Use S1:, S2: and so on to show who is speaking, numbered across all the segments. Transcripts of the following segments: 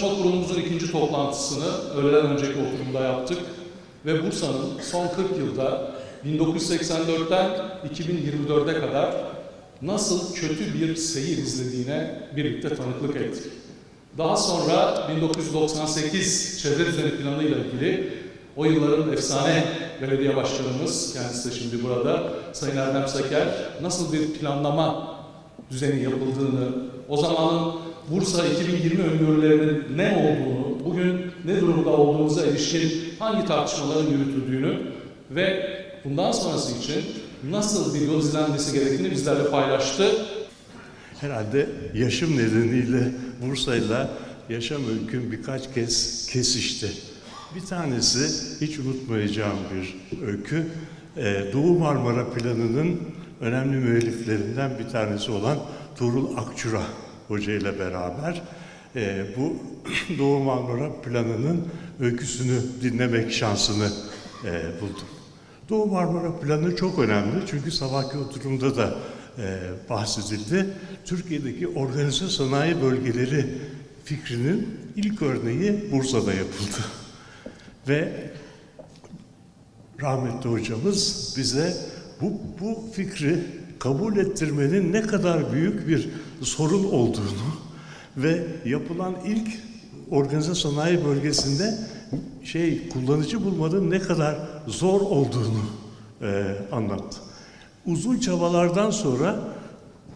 S1: danışma kurulumuzun ikinci toplantısını öğleden önceki oturumda yaptık ve Bursa'nın son 40 yılda 1984'ten 2024'e kadar nasıl kötü bir seyir izlediğine birlikte tanıklık ettik. Daha sonra 1998 çevre düzeni planı ile ilgili o yılların efsane belediye başkanımız, kendisi de şimdi burada, Sayın Erdem Seker, nasıl bir planlama düzeni yapıldığını, o zamanın Bursa 2020 öngörülerinin ne olduğunu, bugün ne durumda olduğumuza ilişkin hangi tartışmaların yürütüldüğünü ve bundan sonrası için nasıl bir yol izlenmesi gerektiğini bizlerle paylaştı.
S2: Herhalde yaşım nedeniyle Bursa'yla yaşam öyküm birkaç kez kesişti. Bir tanesi hiç unutmayacağım bir öykü. Ee, Doğu Marmara Planı'nın önemli müelliflerinden bir tanesi olan Tuğrul Akçura Hoca ile beraber e, bu Doğu Marmara Planı'nın öyküsünü dinlemek şansını e, buldum. Doğu Marmara Planı çok önemli çünkü sabahki oturumda da e, bahsedildi. Türkiye'deki organize sanayi bölgeleri fikrinin ilk örneği Bursa'da yapıldı. Ve rahmetli hocamız bize bu, bu fikri kabul ettirmenin ne kadar büyük bir sorun olduğunu ve yapılan ilk organize sanayi bölgesinde şey kullanıcı bulmanın ne kadar zor olduğunu e, anlattı. Uzun çabalardan sonra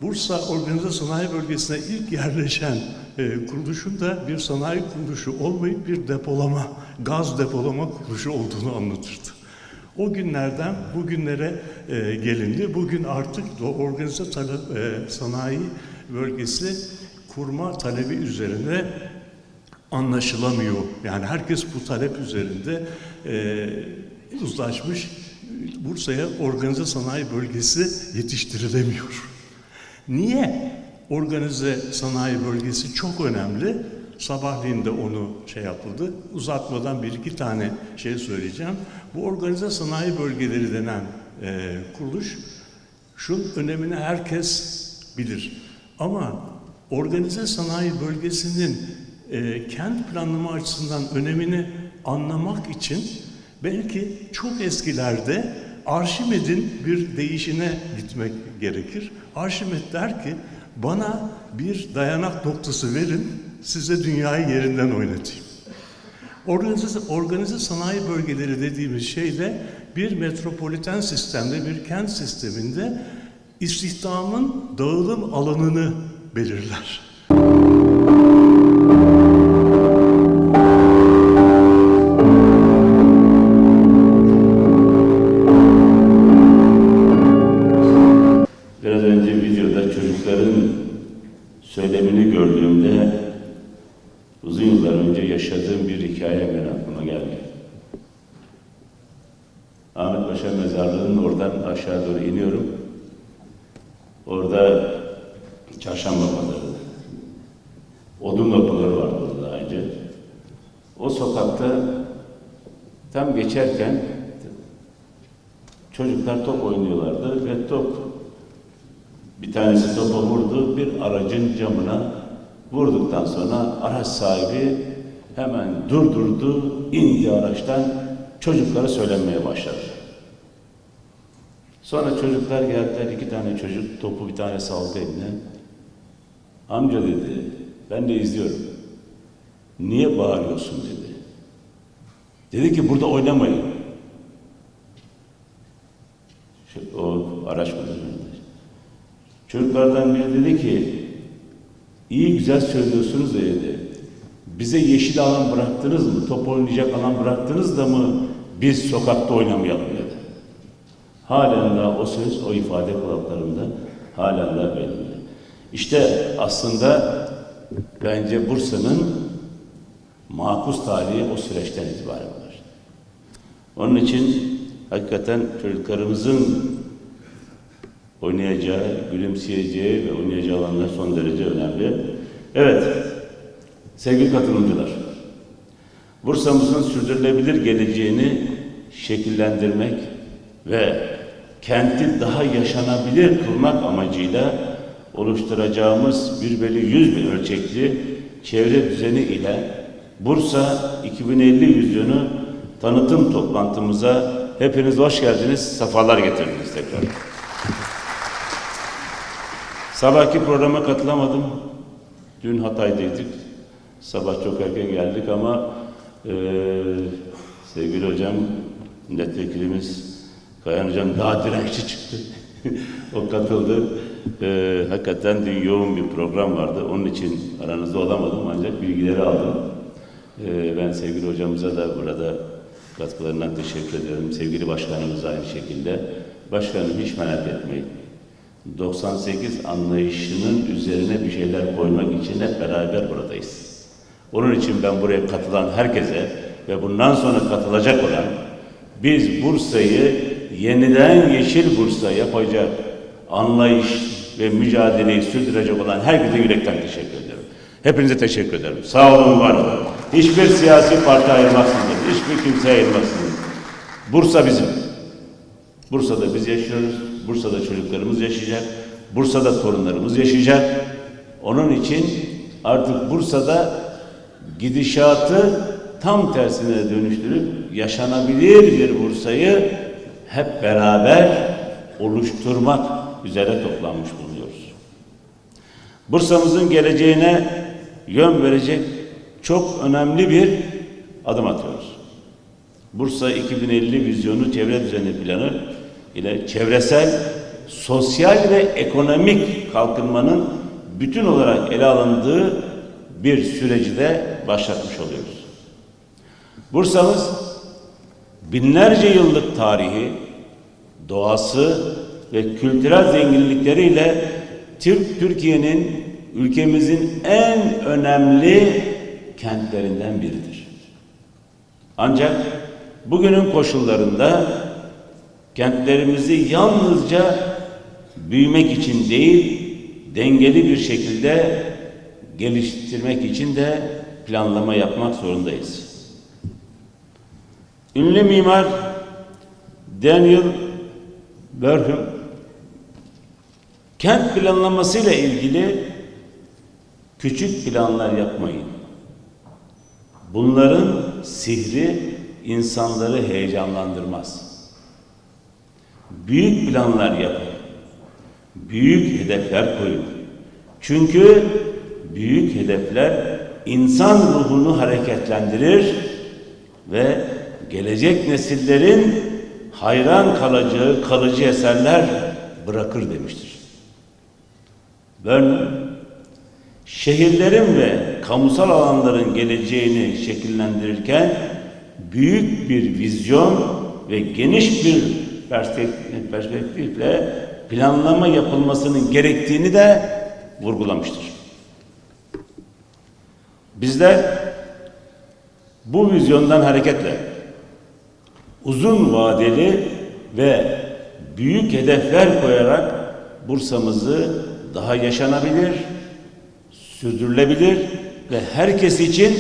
S2: Bursa Organize Sanayi Bölgesi'ne ilk yerleşen e, kuruluşun da bir sanayi kuruluşu olmayıp bir depolama, gaz depolama kuruluşu olduğunu anlatırdı. O günlerden bugünlere e, gelindi. Bugün artık organize tale- e, sanayi bölgesi kurma talebi üzerine anlaşılamıyor. Yani herkes bu talep üzerinde e, uzlaşmış. Bursa'ya organize sanayi bölgesi yetiştirilemiyor. Niye? Organize sanayi bölgesi çok önemli. Sabahleyin de onu şey yapıldı. Uzatmadan bir iki tane şey söyleyeceğim. Bu organize sanayi bölgeleri denen e, kuruluş, şunun önemini herkes bilir. Ama organize sanayi bölgesinin e, kent planlama açısından önemini anlamak için belki çok eskilerde Arşimed'in bir değişine gitmek gerekir. Arşimed der ki bana bir dayanak noktası verin size dünyayı yerinden oynatayım. Organize, organize sanayi bölgeleri dediğimiz şey de bir metropoliten sistemde, bir kent sisteminde istihdamın dağılım alanını belirler.
S3: Biraz önce videoda çocukların söylemini gördüğümde uzun yıllar önce yaşadığım bir hikaye hemen aklıma geldi. Ahmet Paşa mezarlığının oradan aşağı doğru iniyorum. Orada çarşamba pazarı. Odun kapıları vardı orada daha. O sokakta tam geçerken çocuklar top oynuyorlardı ve top bir tanesi topa vurdu, bir aracın camına vurduktan sonra araç sahibi hemen durdurdu, indi araçtan çocuklara söylenmeye başladı. Sonra çocuklar geldiler, iki tane çocuk topu bir tane saldı eline. Amca dedi, ben de izliyorum. Niye bağırıyorsun dedi. Dedi ki burada oynamayın. O araç müdürü. Çocuklardan biri dedi ki, iyi güzel söylüyorsunuz dedi. Bize yeşil alan bıraktınız mı? Top oynayacak alan bıraktınız da mı biz sokakta oynamayalım. Halen daha o söz, o ifade kulaklarımda halen daha belli. İşte aslında bence Bursa'nın makus tarihi o süreçten itibaren var. Onun için hakikaten çocuklarımızın oynayacağı, gülümseyeceği ve oynayacağı alanlar son derece önemli. Evet, sevgili katılımcılar, Bursa'mızın sürdürülebilir geleceğini şekillendirmek ve kenti daha yaşanabilir kılmak amacıyla oluşturacağımız 1 bölü 100 bin ölçekli çevre düzeni ile Bursa 2050 vizyonu tanıtım toplantımıza hepiniz hoş geldiniz, sefalar getirdiniz tekrar. Sabahki programa katılamadım. Dün Hatay'daydık. Sabah çok erken geldik ama eee sevgili hocam, milletvekilimiz Kayan hocam daha dirençli çıktı. o katıldı. Eee, hakikaten dün yoğun bir program vardı. Onun için aranızda olamadım ancak bilgileri aldım. Eee, ben sevgili hocamıza da burada katkılarından teşekkür ediyorum. Sevgili başkanımız aynı şekilde. Başkanım hiç merak etmeyin. 98 anlayışının üzerine bir şeyler koymak için hep beraber buradayız. Onun için ben buraya katılan herkese ve bundan sonra katılacak olan biz Bursa'yı yeniden Yeşil Bursa yapacak anlayış ve mücadeleyi sürdürecek olan herkese yürekten teşekkür ederim. Hepinize teşekkür ederim. Sağ olun, var olun. Hiçbir siyasi parti ayırmaksızın, hiçbir kimse ayırmaksızın. Bursa bizim. Bursa'da biz yaşıyoruz. Bursa'da çocuklarımız yaşayacak. Bursa'da torunlarımız yaşayacak. Onun için artık Bursa'da gidişatı tam tersine dönüştürüp yaşanabilir bir Bursa'yı hep beraber oluşturmak üzere toplanmış bulunuyoruz. Bursa'mızın geleceğine yön verecek çok önemli bir adım atıyoruz. Bursa 2050 vizyonu çevre düzeni planı ile çevresel, sosyal ve ekonomik kalkınmanın bütün olarak ele alındığı bir süreci de başlatmış oluyoruz. Bursa'mız binlerce yıllık tarihi, doğası ve kültürel zenginlikleriyle Türk Türkiye'nin ülkemizin en önemli kentlerinden biridir. Ancak bugünün koşullarında kentlerimizi yalnızca büyümek için değil, dengeli bir şekilde geliştirmek için de planlama yapmak zorundayız. Ünlü mimar Daniel Burnham kent planlamasıyla ilgili küçük planlar yapmayın. Bunların sihri insanları heyecanlandırmaz. Büyük planlar yapın. Büyük hedefler koyun. Çünkü büyük hedefler insan ruhunu hareketlendirir ve gelecek nesillerin hayran kalacağı kalıcı eserler bırakır demiştir. Vernon, şehirlerin ve kamusal alanların geleceğini şekillendirirken büyük bir vizyon ve geniş bir perspektif- perspektifle planlama yapılmasının gerektiğini de vurgulamıştır. Bizler bu vizyondan hareketle uzun vadeli ve büyük hedefler koyarak Bursa'mızı daha yaşanabilir, sürdürülebilir ve herkes için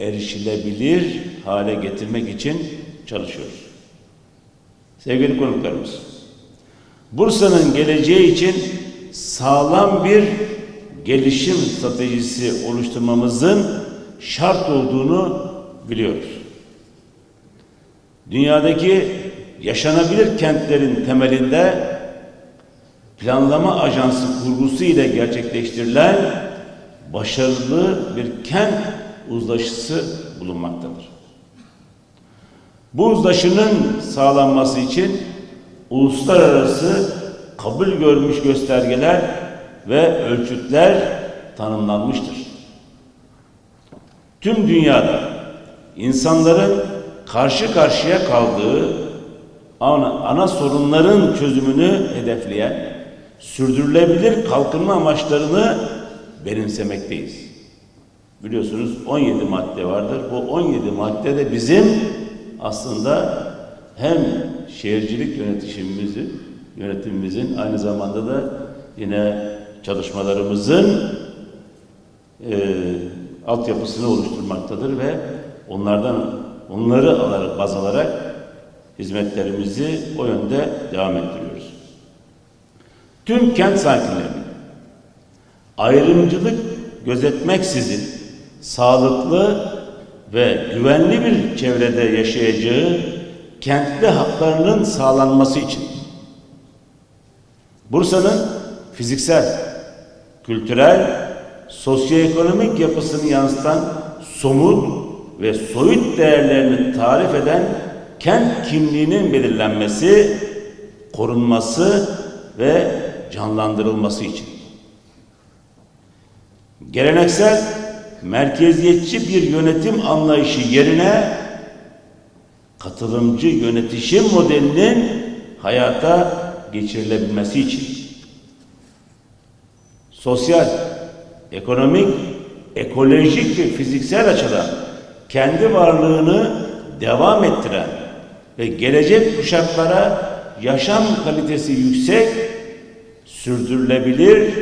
S3: erişilebilir hale getirmek için çalışıyoruz. Sevgili konuklarımız, Bursa'nın geleceği için sağlam bir gelişim stratejisi oluşturmamızın şart olduğunu biliyoruz. Dünyadaki yaşanabilir kentlerin temelinde planlama ajansı kurgusu ile gerçekleştirilen başarılı bir kent uzlaşısı bulunmaktadır. Bu uzlaşının sağlanması için uluslararası kabul görmüş göstergeler ve ölçütler tanımlanmıştır. Tüm dünyada insanların karşı karşıya kaldığı ana, ana sorunların çözümünü hedefleyen sürdürülebilir kalkınma amaçlarını benimsemekteyiz. Biliyorsunuz 17 madde vardır. Bu 17 madde de bizim aslında hem şehircilik yönetimimizin yönetimimizin aynı zamanda da yine çalışmalarımızın e, altyapısını oluşturmaktadır ve onlardan onları alarak baz alarak hizmetlerimizi o yönde devam ettiriyoruz. Tüm kent sakinlerinin ayrımcılık gözetmeksizin sağlıklı ve güvenli bir çevrede yaşayacağı kentli haklarının sağlanması için Bursa'nın fiziksel, kültürel, sosyoekonomik yapısını yansıtan somut ve soyut değerlerini tarif eden kent kimliğinin belirlenmesi, korunması ve canlandırılması için. Geleneksel, merkeziyetçi bir yönetim anlayışı yerine katılımcı yönetişim modelinin hayata geçirilebilmesi için sosyal, ekonomik, ekolojik ve fiziksel açıdan kendi varlığını devam ettiren ve gelecek kuşaklara yaşam kalitesi yüksek, sürdürülebilir,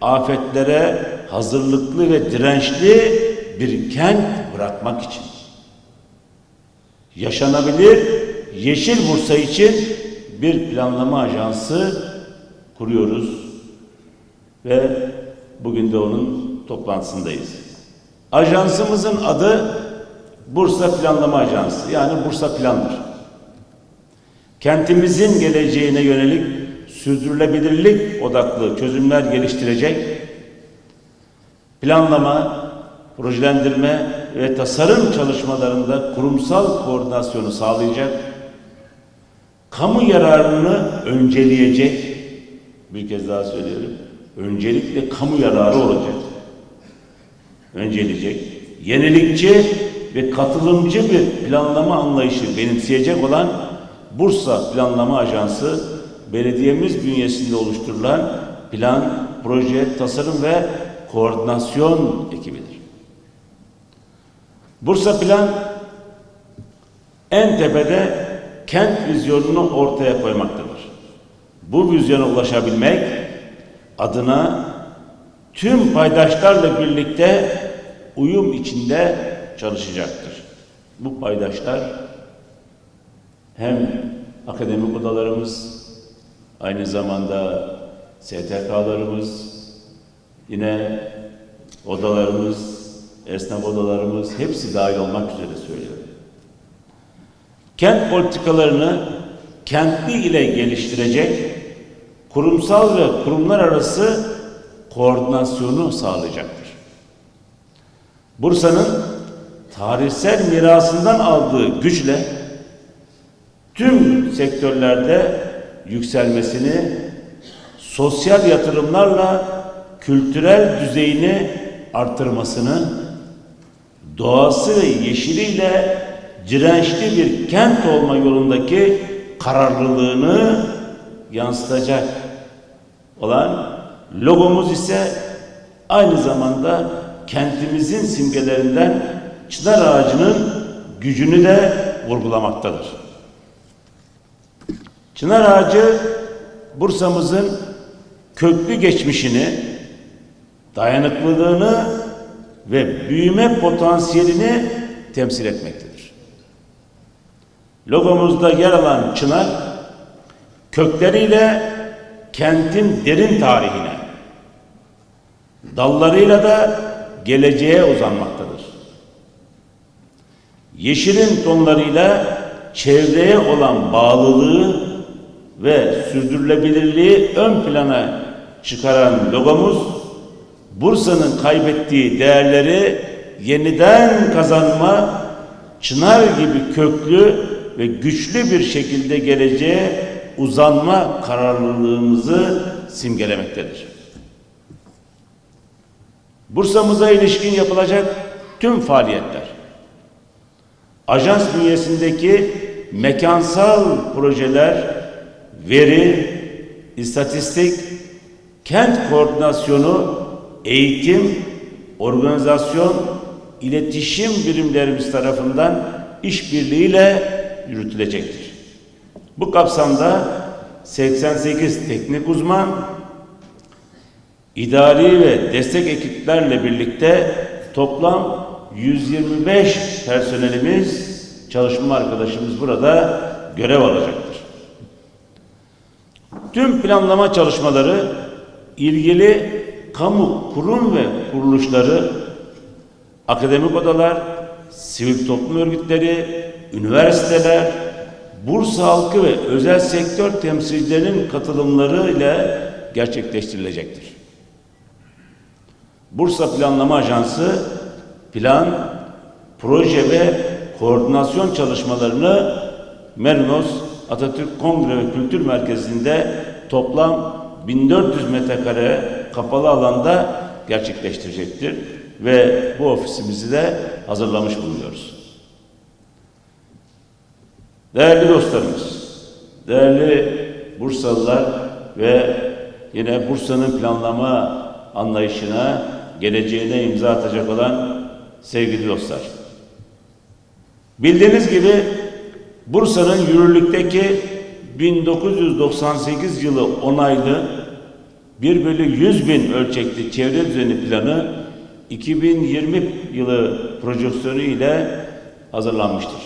S3: afetlere hazırlıklı ve dirençli bir kent bırakmak için. Yaşanabilir Yeşil Bursa için bir planlama ajansı kuruyoruz ve bugün de onun toplantısındayız. Ajansımızın adı Bursa Planlama Ajansı yani Bursa Plandır. Kentimizin geleceğine yönelik sürdürülebilirlik odaklı çözümler geliştirecek, planlama, projelendirme ve tasarım çalışmalarında kurumsal koordinasyonu sağlayacak, kamu yararını önceleyecek, bir kez daha söylüyorum, öncelikle kamu yararı olacak, önceleyecek, yenilikçi ve katılımcı bir planlama anlayışı benimseyecek olan Bursa Planlama Ajansı, belediyemiz bünyesinde oluşturulan plan, proje, tasarım ve koordinasyon ekibidir. Bursa Plan en tepede kent vizyonunu ortaya koymaktadır. Bu vizyona ulaşabilmek adına tüm paydaşlarla birlikte uyum içinde çalışacaktır. Bu paydaşlar hem akademik odalarımız, aynı zamanda STK'larımız, yine odalarımız, esnaf odalarımız hepsi dahil olmak üzere söylüyorum. Kent politikalarını kentli ile geliştirecek, kurumsal ve kurumlar arası koordinasyonu sağlayacaktır. Bursa'nın tarihsel mirasından aldığı güçle tüm sektörlerde yükselmesini, sosyal yatırımlarla kültürel düzeyini artırmasını, doğası ve yeşiliyle dirençli bir kent olma yolundaki kararlılığını yansıtacak olan logomuz ise aynı zamanda kentimizin simgelerinden çınar ağacının gücünü de vurgulamaktadır. Çınar ağacı Bursa'mızın köklü geçmişini, dayanıklılığını ve büyüme potansiyelini temsil etmektedir. Logomuzda yer alan çınar, kökleriyle kentin derin tarihine, dallarıyla da geleceğe uzanmaktadır. Yeşilin tonlarıyla çevreye olan bağlılığı ve sürdürülebilirliği ön plana çıkaran logomuz, Bursa'nın kaybettiği değerleri yeniden kazanma, çınar gibi köklü ve güçlü bir şekilde geleceğe uzanma kararlılığımızı simgelemektedir. Bursa'mıza ilişkin yapılacak tüm faaliyetler, ajans bünyesindeki mekansal projeler, veri, istatistik, kent koordinasyonu, eğitim, organizasyon, iletişim birimlerimiz tarafından işbirliğiyle yürütülecektir. Bu kapsamda 88 teknik uzman, idari ve destek ekiplerle birlikte toplam 125 personelimiz, çalışma arkadaşımız burada görev alacaktır. Tüm planlama çalışmaları ilgili kamu kurum ve kuruluşları, akademik odalar, sivil toplum örgütleri, üniversiteler, Bursa halkı ve özel sektör temsilcilerinin katılımları ile gerçekleştirilecektir. Bursa Planlama Ajansı plan, proje ve koordinasyon çalışmalarını Merinos Atatürk Kongre ve Kültür Merkezi'nde toplam 1400 metrekare kapalı alanda gerçekleştirecektir ve bu ofisimizi de hazırlamış bulunuyoruz. Değerli dostlarımız, değerli Bursalılar ve yine Bursa'nın planlama anlayışına, geleceğine imza atacak olan sevgili dostlar. Bildiğiniz gibi Bursa'nın yürürlükteki 1998 yılı onaylı 1 bölü 100 bin ölçekli çevre düzeni planı 2020 yılı projeksiyonu ile hazırlanmıştır.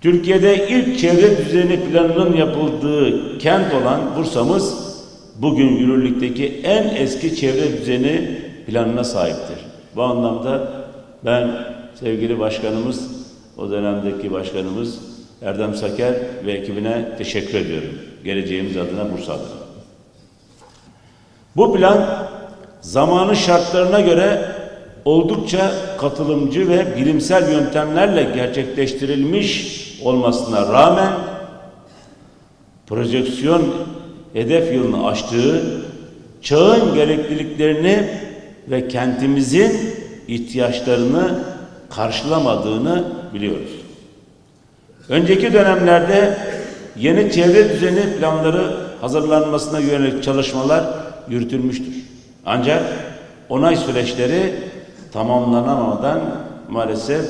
S3: Türkiye'de ilk çevre düzeni planının yapıldığı kent olan Bursa'mız bugün yürürlükteki en eski çevre düzeni planına sahiptir. Bu anlamda ben sevgili başkanımız, o dönemdeki başkanımız Erdem Saker ve ekibine teşekkür ediyorum. Geleceğimiz adına Bursa adına. Bu plan zamanın şartlarına göre oldukça katılımcı ve bilimsel yöntemlerle gerçekleştirilmiş olmasına rağmen projeksiyon hedef yılını aştığı, çağın gerekliliklerini ve kentimizin ihtiyaçlarını karşılamadığını biliyoruz. Önceki dönemlerde yeni çevre düzeni planları hazırlanmasına yönelik çalışmalar yürütülmüştür. Ancak onay süreçleri tamamlanamadan maalesef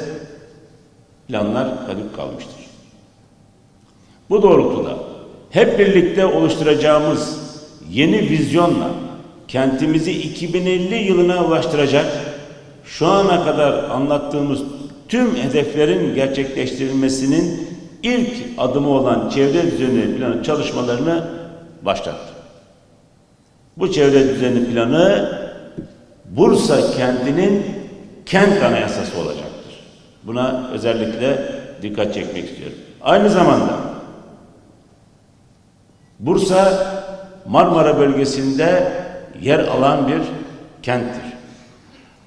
S3: planlar kadük kalmıştır. Bu doğrultuda hep birlikte oluşturacağımız yeni vizyonla kentimizi 2050 yılına ulaştıracak şu ana kadar anlattığımız tüm hedeflerin gerçekleştirilmesinin ilk adımı olan çevre düzeni planı çalışmalarını başlattı. Bu çevre düzeni planı Bursa kentinin kent anayasası olacaktır. Buna özellikle dikkat çekmek istiyorum. Aynı zamanda Bursa Marmara bölgesinde yer alan bir kenttir.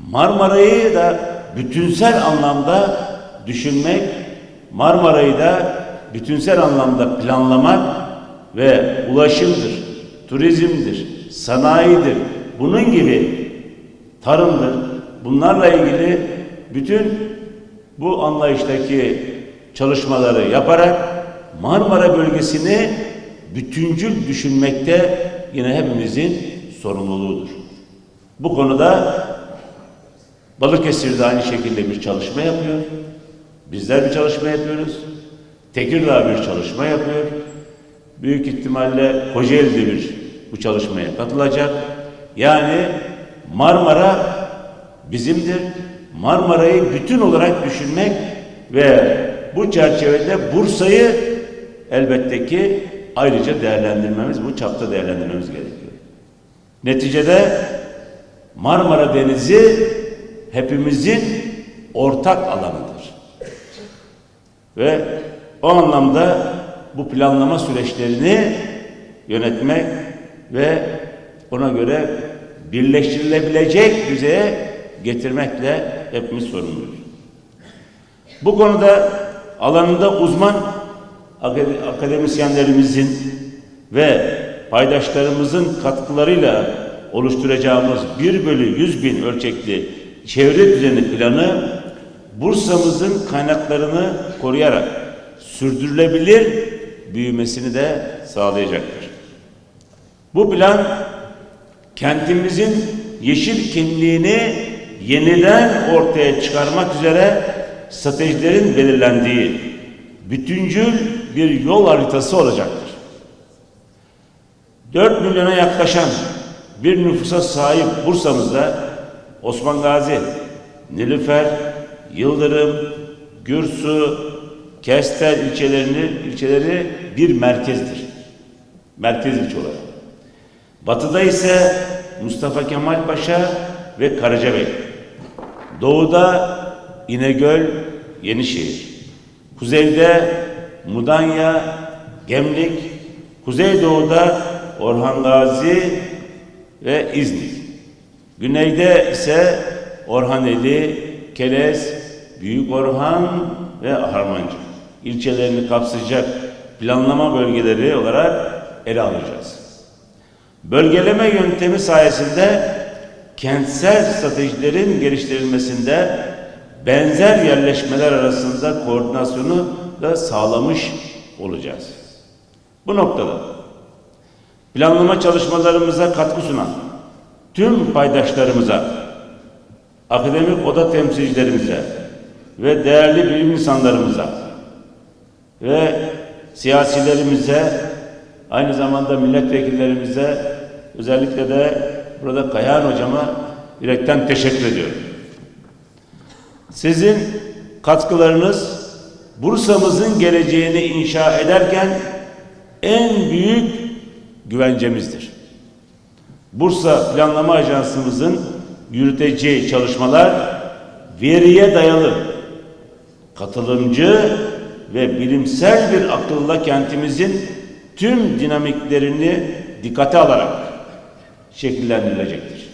S3: Marmara'yı da bütünsel anlamda düşünmek, Marmara'yı da bütünsel anlamda planlamak ve ulaşımdır, turizmdir, sanayidir, bunun gibi tarımdır. Bunlarla ilgili bütün bu anlayıştaki çalışmaları yaparak Marmara bölgesini bütüncül düşünmekte yine hepimizin sorumluluğudur. Bu konuda Balıkesir'de aynı şekilde bir çalışma yapıyor. Bizler bir çalışma yapıyoruz. Tekirdağ bir çalışma yapıyor. Büyük ihtimalle Kocaeli'de bir bu çalışmaya katılacak. Yani Marmara bizimdir. Marmara'yı bütün olarak düşünmek ve bu çerçevede Bursa'yı elbette ki ayrıca değerlendirmemiz, bu çapta değerlendirmemiz gerekiyor. Neticede Marmara Denizi hepimizin ortak alanıdır. Ve o anlamda bu planlama süreçlerini yönetmek ve ona göre birleştirilebilecek düzeye getirmekle hepimiz sorumluyuz. Bu konuda alanında uzman akademisyenlerimizin ve paydaşlarımızın katkılarıyla oluşturacağımız 1 bölü 100 bin ölçekli çevre düzeni planı Bursa'mızın kaynaklarını koruyarak sürdürülebilir büyümesini de sağlayacaktır. Bu plan kentimizin yeşil kimliğini yeniden ortaya çıkarmak üzere stratejilerin belirlendiği bütüncül bir yol haritası olacaktır. 4 milyona yaklaşan bir nüfusa sahip Bursa'mızda Osman Gazi, Nilüfer, Yıldırım, Gürsu, Kestel ilçelerini, ilçeleri bir merkezdir. Merkez ilçe olarak. Batıda ise Mustafa Kemal Paşa ve Karacabey. Doğuda İnegöl, Yenişehir. Kuzeyde Mudanya, Gemlik. Kuzeydoğuda Orhan Gazi ve İznik. Güneyde ise Orhaneli, Kelez, Büyük Orhan ve Harmancı ilçelerini kapsayacak planlama bölgeleri olarak ele alacağız. Bölgeleme yöntemi sayesinde kentsel stratejilerin geliştirilmesinde benzer yerleşmeler arasında koordinasyonu da sağlamış olacağız. Bu noktada planlama çalışmalarımıza katkı sunan tüm paydaşlarımıza, akademik oda temsilcilerimize ve değerli bilim insanlarımıza ve siyasilerimize, aynı zamanda milletvekillerimize, özellikle de burada Kayahan hocama yürekten teşekkür ediyorum. Sizin katkılarınız Bursa'mızın geleceğini inşa ederken en büyük güvencemizdir. Bursa Planlama Ajansımızın yürüteceği çalışmalar veriye dayalı, katılımcı ve bilimsel bir akılla kentimizin tüm dinamiklerini dikkate alarak şekillendirilecektir.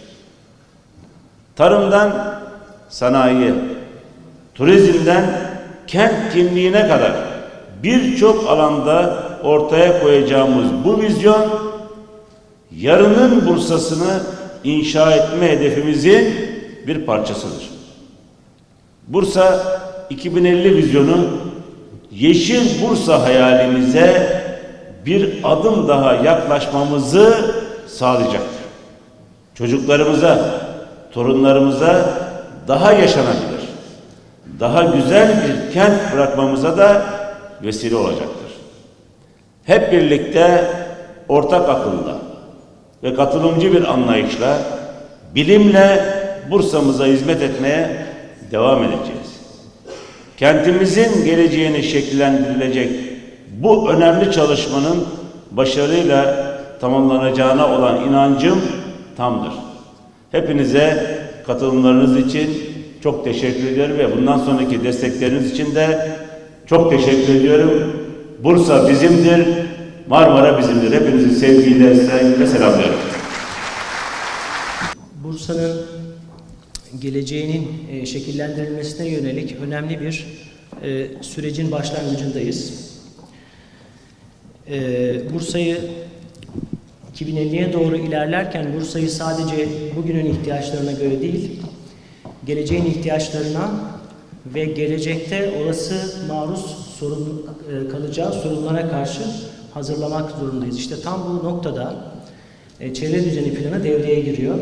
S3: Tarımdan sanayiye, turizmden kent kimliğine kadar birçok alanda ortaya koyacağımız bu vizyon yarının Bursa'sını inşa etme hedefimizin bir parçasıdır. Bursa 2050 vizyonu Yeşil Bursa hayalimize bir adım daha yaklaşmamızı sağlayacaktır. Çocuklarımıza, torunlarımıza daha yaşanabilir, daha güzel bir kent bırakmamıza da vesile olacaktır. Hep birlikte ortak akılla ve katılımcı bir anlayışla, bilimle Bursa'mıza hizmet etmeye devam edeceğiz. Kentimizin geleceğini şekillendirilecek bu önemli çalışmanın başarıyla tamamlanacağına olan inancım tamdır. Hepinize katılımlarınız için çok teşekkür ediyorum ve bundan sonraki destekleriniz için de çok teşekkür ediyorum. Bursa bizimdir, Marmara bizimdir. Hepinizi sevgiyle, saygıyla selamlıyorum.
S4: Bursa'nın geleceğinin e, şekillendirilmesine yönelik önemli bir e, sürecin başlangıcındayız. E, Bursa'yı 2050'ye doğru ilerlerken Bursa'yı sadece bugünün ihtiyaçlarına göre değil, geleceğin ihtiyaçlarına ve gelecekte olası maruz sorun, e, kalacağı sorunlara karşı hazırlamak zorundayız. İşte tam bu noktada e, çevre düzeni planı devreye giriyor.